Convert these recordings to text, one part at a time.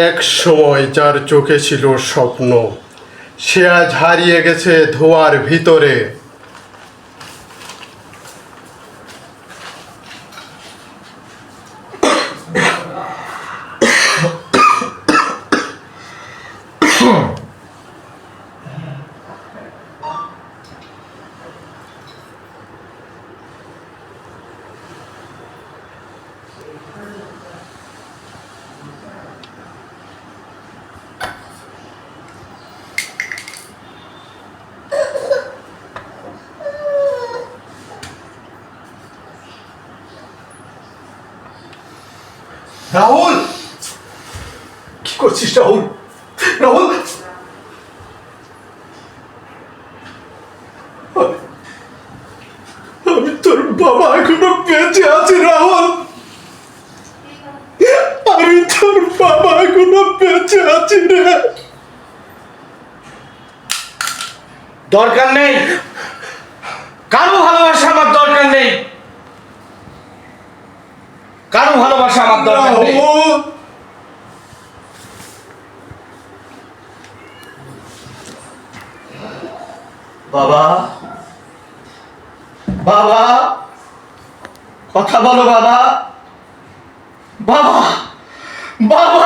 এক সময় যার চোখে ছিল স্বপ্ন সে আজ হারিয়ে গেছে ধোয়ার ভিতরে রাহুল! কি করছিস রাহুল? রাহুল! আমি তোর বাবা এখনও বেঁচে আছি, রাহুল! আমি তোর বাবা এখনও বেঁচে আছি রে! দরকার নেই কারও ভালোবাসা আমার দরকার নেই কারও ভালোবাসা আমার দরকার বাবা। বাবা। কথা বলো বাবা। বাবা। বাবা।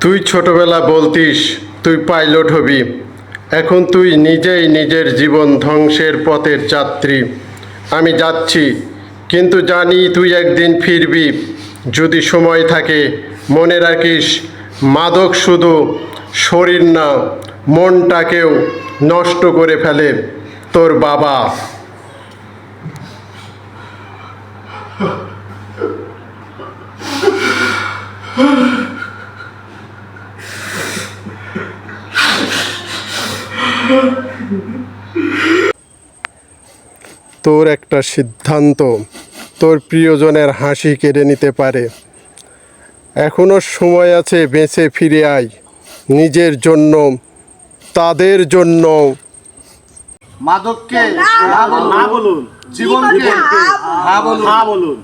তুই ছোটবেলা বলতিস, তুই পাইলট হবি। এখন তুই নিজেই নিজের জীবন ধ্বংসের পথের যাত্রী। আমি যাচ্ছি, কিন্তু জানি তুই একদিন ফিরবি। যদি সময় থাকে, মনে রাখিস, মাদক শুধু শরীর না, মনটাকেও নষ্ট করে ফেলে। তোর বাবা তোর একটা সিদ্ধান্ত। তোর প্রিয়জনের হাসি কেড়ে নিতে পারে। এখনও সময় আছে বেঁচে ফিরে আয়। নিজের জন্য, তাদের জন্য। মাদককে না বলুন। জীবনকে হ্যাঁ বলুন। হ্যাঁ বলুন।